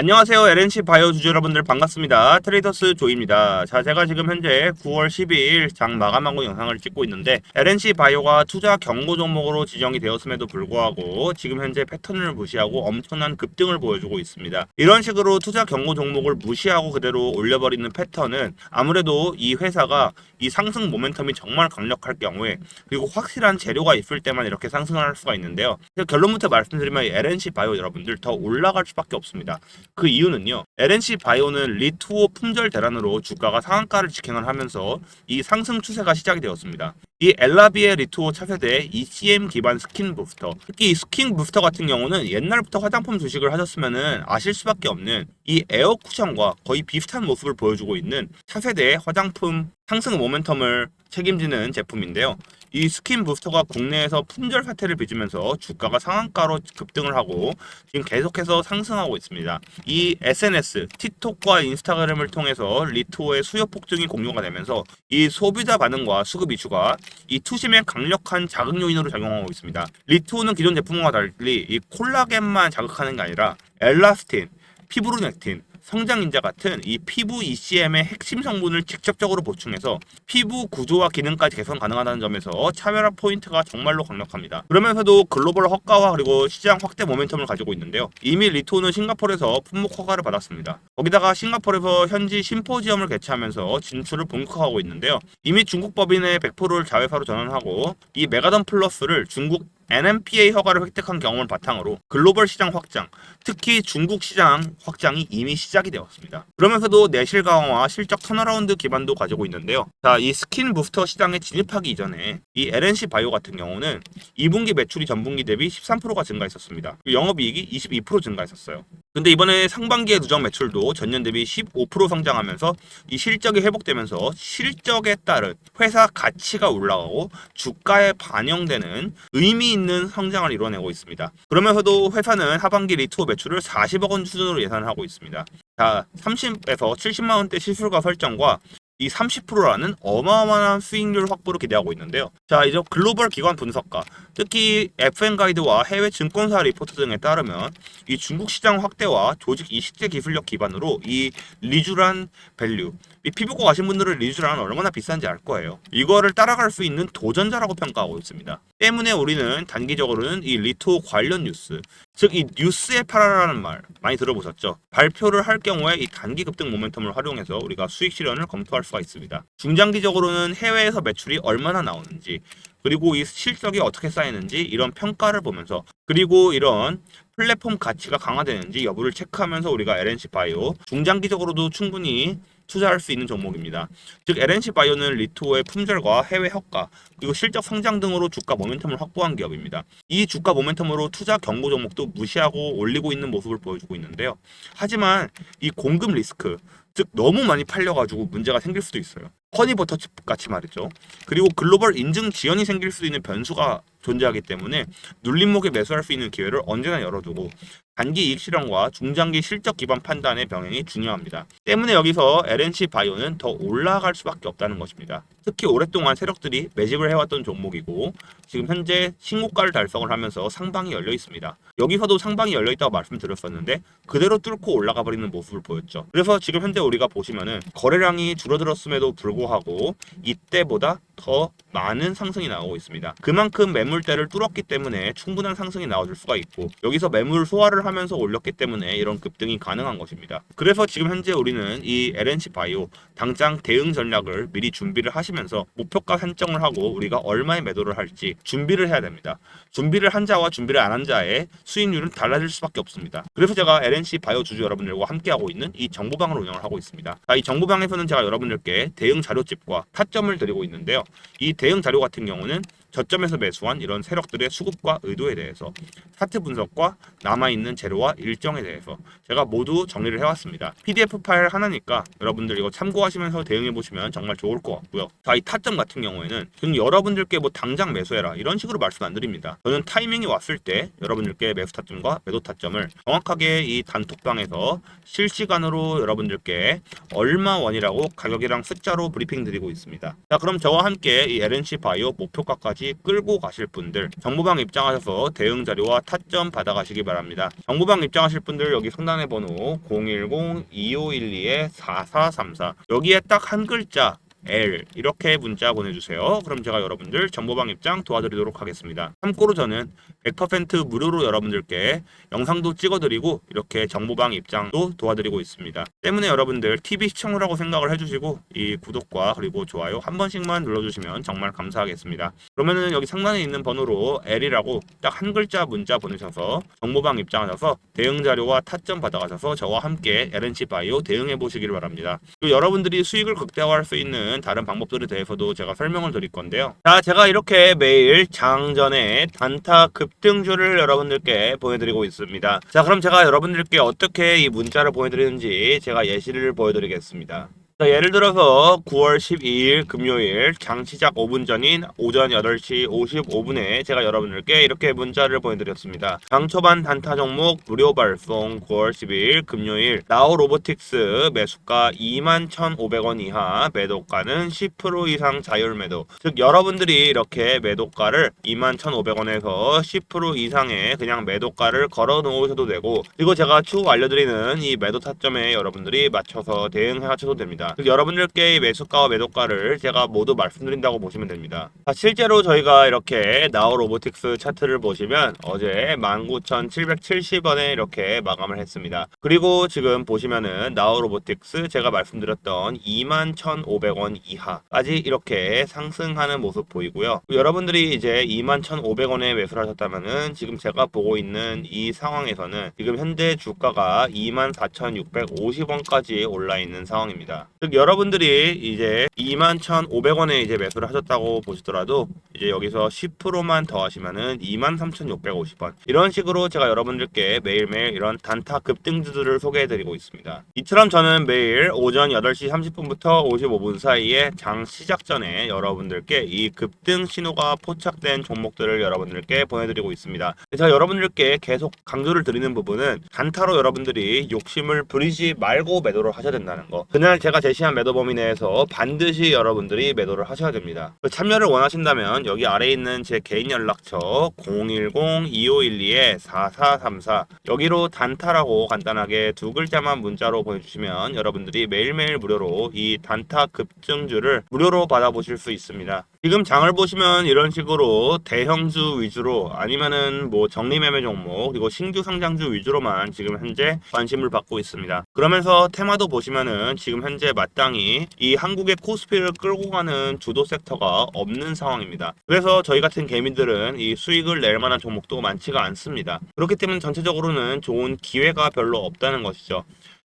안녕하세요. LNC 바이오 주주 여러분들 반갑습니다. 트레이더스 조입니다. 자, 제가 지금 현재 9월 12일 장 마감하고 영상을 찍고 있는데 LNC 바이오가 투자 경고 종목으로 지정이 되었음에도 불구하고 지금 현재 패턴을 무시하고 엄청난 급등을 보여주고 있습니다. 이런 식으로 투자 경고 종목을 무시하고 그대로 올려버리는 패턴은 아무래도 이 회사가 이 상승 모멘텀이 정말 강력할 경우에 그리고 확실한 재료가 있을 때만 이렇게 상승을 할 수가 있는데요. 결론부터 말씀드리면 이 LNC 바이오 여러분들 더 올라갈 수밖에 없습니다. 그 이유는요. LNC 바이오는 리투오 품절 대란으로 주가가 상한가를 직행을 하면서 이 상승 추세가 시작이 되었습니다. 이 엘라비의 리투오 차세대 ECM 기반 스킨 부스터 특히 이 스킨 부스터 같은 경우는 옛날부터 화장품 주식을 하셨으면은 아실 수밖에 없는 이 에어 쿠션과 거의 비슷한 모습을 보여주고 있는 차세대 화장품 상승 모멘텀을 책임지는 제품인데요. 이 스킨 부스터가 국내에서 품절 사태를 빚으면서 주가가 상한가로 급등을 하고 지금 계속해서 상승하고 있습니다. 이 SNS, 틱톡과 인스타그램을 통해서 리투어의 수요 폭증이 공유가 되면서 이 소비자 반응과 수급 이슈가 이 투심의 강력한 자극 요인으로 작용하고 있습니다. 리투어는 기존 제품과 달리 이 콜라겐만 자극하는 게 아니라 엘라스틴, 피브로넥틴, 성장인자 같은 이 피부 ECM의 핵심 성분을 직접적으로 보충해서 피부 구조와 기능까지 개선 가능하다는 점에서 차별화 포인트가 정말로 강력합니다. 그러면서도 글로벌 허가와 그리고 시장 확대 모멘텀을 가지고 있는데요. 이미 리토는 싱가포르에서 품목 허가를 받았습니다. 거기다가 싱가포르에서 현지 심포지엄을 개최하면서 진출을 본격화하고 있는데요. 이미 중국 법인의 100%를 자회사로 전환하고 이 메가던 플러스를 중국 NMPA 허가를 획득한 경험을 바탕으로 글로벌 시장 확장, 특히 중국 시장 확장이 이미 시작이 되었습니다. 그러면서도 내실 강화와 실적 턴어라운드 기반도 가지고 있는데요. 자, 이 스킨 부스터 시장에 진입하기 이전에 이 LNC 바이오 같은 경우는 2분기 매출이 전분기 대비 13%가 증가했었습니다. 영업이익이 22% 증가했었어요. 근데 이번에 상반기의 누적 매출도 전년 대비 15% 성장하면서 이 실적이 회복되면서 실적에 따른 회사 가치가 올라가고 주가에 반영되는 의미 있는 성장을 이뤄내고 있습니다. 그러면서도 회사는 하반기 리투어 매출을 40억 원 수준으로 예상을 하고 있습니다. 자, 30에서 70만 원대 시술가 설정과 이 30%라는 어마어마한 수익률 확보를 기대하고 있는데요. 자, 이제 글로벌 기관 분석가, 특히 FN 가이드와 해외 증권사 리포트 등에 따르면 이 중국 시장 확대와 조직 이식제 기술력 기반으로 이 리쥬란 밸류, 이 피부과 가신 분들은 리쥬란 얼마나 비싼지 알 거예요. 이거를 따라갈 수 있는 도전자라고 평가하고 있습니다. 때문에 우리는 단기적으로는 이 리토 관련 뉴스, 즉 이 뉴스에 팔아라는 말 많이 들어보셨죠? 발표를 할 경우에 이 단기 급등 모멘텀을 활용해서 우리가 수익 실현을 검토할 수가 있습니다. 중장기적으로는 해외에서 매출이 얼마나 나오는지 그리고 이 실적이 어떻게 쌓이는지 이런 평가를 보면서 그리고 이런 플랫폼 가치가 강화되는지 여부를 체크하면서 우리가 LNC 바이오 중장기적으로도 충분히 투자할 수 있는 종목입니다. 즉 LNC 바이오는 리토의 품절과 해외 효과 그리고 실적 성장 등으로 주가 모멘텀을 확보한 기업입니다. 이 주가 모멘텀으로 투자 경고 종목도 무시하고 올리고 있는 모습을 보여주고 있는데요. 하지만 이 공급 리스크 즉 너무 많이 팔려가지고 문제가 생길 수도 있어요. 허니버터 칩 같이 말이죠. 그리고 글로벌 인증 지연이 생길 수 있는 변수가 존재하기 때문에 눌림목에 매수할 수 있는 기회를 언제나 열어두고 단기 이익 실현과 중장기 실적 기반 판단의 병행이 중요합니다. 때문에 여기서 LNC 바이오는 더 올라갈 수밖에 없다는 것입니다. 특히 오랫동안 세력들이 매집을 해왔던 종목이고 지금 현재 신고가를 달성을 하면서 상방이 열려 있습니다. 여기서도 상방이 열려 있다고 말씀드렸었는데 그대로 뚫고 올라가 버리는 모습을 보였죠. 그래서 지금 현재 우리가 보시면은 거래량이 줄어들었음에도 불구하고 이때보다 더 많은 상승이 나오고 있습니다. 그만큼 매물대를 뚫었기 때문에 충분한 상승이 나와줄 수가 있고 여기서 매물 소화를 하면서 올렸기 때문에 이런 급등이 가능한 것입니다. 그래서 지금 현재 우리는 이 LNC 바이오 당장 대응 전략을 미리 준비를 하시면 서 목표가 산정을 하고 우리가 얼마의 매도를 할지 준비를 해야 됩니다. 준비를 한 자와 준비를 안 한 자의 수익률은 달라질 수밖에 없습니다. 그래서 제가 LNC 바이오 주주 여러분들과 함께하고 있는 이 정보방을 운영을 하고 있습니다. 자, 이 정보방에서는 제가 여러분들께 대응 자료집과 타점을 드리고 있는데요. 이 대응 자료 같은 경우는 저점에서 매수한 이런 세력들의 수급과 의도에 대해서 차트 분석과 남아있는 재료와 일정에 대해서 제가 모두 정리를 해왔습니다. PDF 파일 하나니까 여러분들 이거 참고하시면서 대응해 보시면 정말 좋을 것 같고요. 자, 이 타점 같은 경우에는 저는 여러분들께 뭐 당장 매수해라 이런 식으로 말씀 안 드립니다. 저는 타이밍이 왔을 때 여러분들께 매수 타점과 매도 타점을 정확하게 이 단톡방에서 실시간으로 여러분들께 얼마 원이라고 가격이랑 숫자로 브리핑 드리고 있습니다. 자, 그럼 저와 함께 이 LNC 바이오 목표가까지 정보방까지 끌고 가실 분들 정보방 입장하셔서 대응 자료와 타점 받아가시기 바랍니다. 정보방 입장하실 분들 여기 상단의 번호 010-2512-4434 여기에 딱 한 글자 L 이렇게 문자 보내주세요. 그럼 제가 여러분들 정보방 입장 도와드리도록 하겠습니다. 참고로 저는 100% 무료로 여러분들께 영상도 찍어드리고 이렇게 정보방 입장도 도와드리고 있습니다. 때문에 여러분들 TV 시청자라고 생각을 해주시고 이 구독과 그리고 좋아요 한 번씩만 눌러주시면 정말 감사하겠습니다. 그러면은 여기 상단에 있는 번호로 L이라고 딱 한 글자 문자 보내셔서 정보방 입장하셔서 대응 자료와 타점 받아가셔서 저와 함께 LNC 바이오 대응해 보시길 바랍니다. 그리고 여러분들이 수익을 극대화할 수 있는 다른 방법들에 대해서도 제가 설명을 드릴 건데요. 자, 제가 이렇게 매일 장 전에 단타 급 등주를 여러분들께 보여드리고 있습니다. 자, 그럼 제가 여러분들께 어떻게 이 문자를 보여드리는지 제가 예시를 보여드리겠습니다. 자, 예를 들어서 9월 12일 금요일 장 시작 5분 전인 오전 8시 55분에 제가 여러분들께 이렇게 문자를 보내드렸습니다. 장 초반 단타 종목 무료 발송 9월 12일 금요일 나우 로보틱스 매수가 21,500원 이하 매도가는 10% 이상 자율 매도 즉 여러분들이 이렇게 매도가를 21,500원에서 10% 이상의 그냥 매도가를 걸어 놓으셔도 되고 그리고 제가 추후 알려드리는 이 매도 타점에 여러분들이 맞춰서 대응해 하셔도 됩니다. 즉 여러분들께 이 매수가와 매도가를 제가 모두 말씀드린다고 보시면 됩니다. 자, 실제로 저희가 이렇게 나우 로보틱스 차트를 보시면 어제 19,770원에 이렇게 마감을 했습니다. 그리고 지금 보시면은 나우 로보틱스 제가 말씀드렸던 21,500원 이하까지 이렇게 상승하는 모습 보이고요. 여러분들이 이제 21,500원에 매수를 하셨다면은 지금 제가 보고 있는 이 상황에서는 지금 현재 주가가 24,650원까지 올라 있는 상황입니다. 즉 여러분들이 이제 21,500원에 이제 매수를 하셨다고 보시더라도 이제 여기서 10%만 더 하시면은 23,650원 이런 식으로 제가 여러분들께 매일매일 이런 단타 급등주들을 소개해드리고 있습니다. 이처럼 저는 매일 오전 8시 30분부터 55분 사이에 장 시작 전에 여러분들께 이 급등 신호가 포착된 종목들을 여러분들께 보내드리고 있습니다. 제가 여러분들께 계속 강조를 드리는 부분은 단타로 여러분들이 욕심을 부리지 말고 매도를 하셔야 된다는 거. 그날 제가 제시한 매도 범위 내에서 반드시 여러분들이 매도를 하셔야 됩니다. 참여를 원하신다면 여기 아래에 있는 제 개인 연락처 010-2512-4434 여기로 단타라고 간단하게 두 글자만 문자로 보내주시면 여러분들이 매일매일 무료로 이 단타 급증주를 무료로 받아보실 수 있습니다. 지금 장을 보시면 이런 식으로 대형주 위주로 아니면은 뭐 정리매매 종목 그리고 신규 상장주 위주로만 지금 현재 관심을 받고 있습니다. 그러면서 테마도 보시면은 지금 현재 마땅히 이 한국의 코스피를 끌고 가는 주도 섹터가 없는 상황입니다. 그래서 저희 같은 개미들은 이 수익을 낼 만한 종목도 많지가 않습니다. 그렇기 때문에 전체적으로는 좋은 기회가 별로 없다는 것이죠.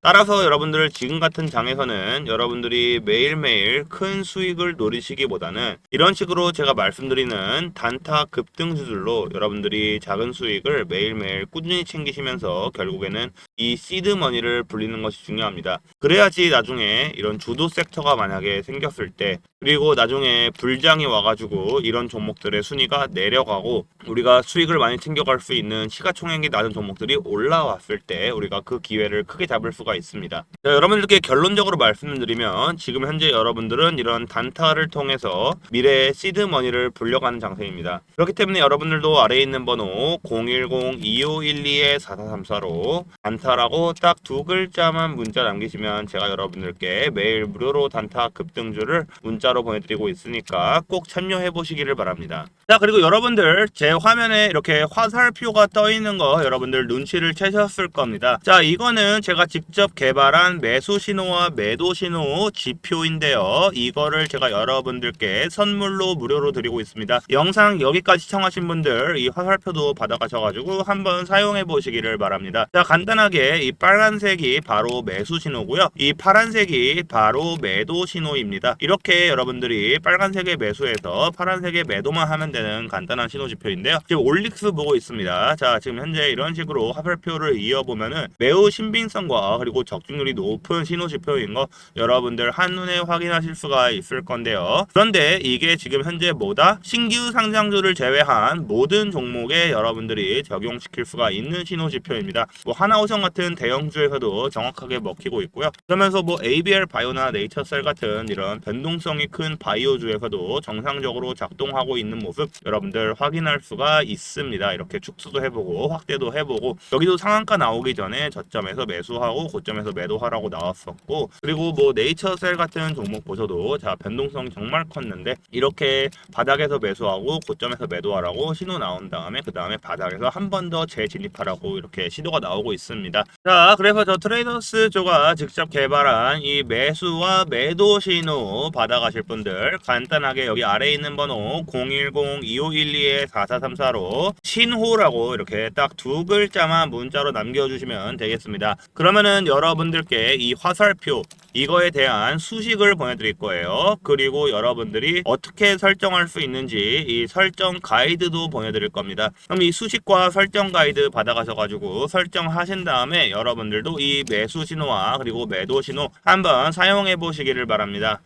따라서 여러분들 지금 같은 장에서는 여러분들이 매일매일 큰 수익을 노리시기보다는 이런 식으로 제가 말씀드리는 단타 급등주들로 여러분들이 작은 수익을 매일매일 꾸준히 챙기시면서 결국에는 이 시드 머니를 불리는 것이 중요합니다. 그래야지 나중에 이런 주도 섹터가 만약에 생겼을 때 그리고 나중에 불장이 와가지고 이런 종목들의 순위가 내려가고 우리가 수익을 많이 챙겨갈 수 있는 시가총액이 낮은 종목들이 올라왔을 때 우리가 그 기회를 크게 잡을 수가 있습니다. 자, 여러분들께 결론적으로 말씀드리면 지금 현재 여러분들은 이런 단타를 통해서 미래의 시드 머니를 불려가는 장세입니다. 그렇기 때문에 여러분들도 아래에 있는 번호 010-2512-4434로 단타 라고 딱 두 글자만 문자 남기시면 제가 여러분들께 매일 무료로 단타 급등주를 문자로 보내드리고 있으니까 꼭 참여해 보시기를 바랍니다. 자 그리고 여러분들 제 화면에 이렇게 화살표가 떠 있는 거 여러분들 눈치를 채셨을 겁니다. 자 이거는 제가 직접 개발한 매수 신호와 매도 신호 지표인데요. 이거를 제가 여러분들께 선물로 무료로 드리고 있습니다. 영상 여기까지 시청하신 분들 이 화살표도 받아가셔가지고 한번 사용해 보시기를 바랍니다. 자 간단하게 이 빨간색이 바로 매수 신호고요. 이 파란색이 바로 매도 신호입니다. 이렇게 여러분들이 빨간색의 매수에서 파란색의 매도만 하면 되는 간단한 신호 지표인데요. 지금 올릭스 보고 있습니다. 자 지금 현재 이런 식으로 화살표를 이어보면은 매우 신빙성과 그리고 적중률이 높은 신호 지표인 거 여러분들 한눈에 확인하실 수가 있을 건데요. 그런데 이게 지금 현재 뭐다? 신규 상장주를 제외한 모든 종목에 여러분들이 적용시킬 수가 있는 신호 지표입니다. 뭐 하나오션 같은 대형주에서도 정확하게 먹히고 있고요. 그러면서 뭐 ABL 바이오나 네이처셀 같은 이런 변동성이 큰 바이오주에서도 정상적으로 작동하고 있는 모습 여러분들 확인할 수가 있습니다. 이렇게 축소도 해보고 확대도 해보고 여기도 상한가 나오기 전에 저점에서 매수하고 고점에서 매도하라고 나왔었고 그리고 뭐 네이처셀 같은 종목 보셔도 자 변동성이 정말 컸는데 이렇게 바닥에서 매수하고 고점에서 매도하라고 신호 나온 다음에 그 다음에 바닥에서 한 번 더 재진입하라고 이렇게 시도가 나오고 있습니다. 자 그래서 저 트레이더스 조가 직접 개발한 이 매수와 매도 신호 받아가실 분들 간단하게 여기 아래에 있는 번호 010-2512-4434로 신호라고 이렇게 딱 두 글자만 문자로 남겨주시면 되겠습니다. 그러면은 여러분들께 이 화살표 이거에 대한 수식을 보내드릴 거예요. 그리고 여러분들이 어떻게 설정할 수 있는지 이 설정 가이드도 보내드릴 겁니다. 그럼 이 수식과 설정 가이드 받아가셔가지고 설정하신 다음에 여러분들도 이 매수 신호와 그리고 매도 신호 한번 사용해 보시기를 바랍니다.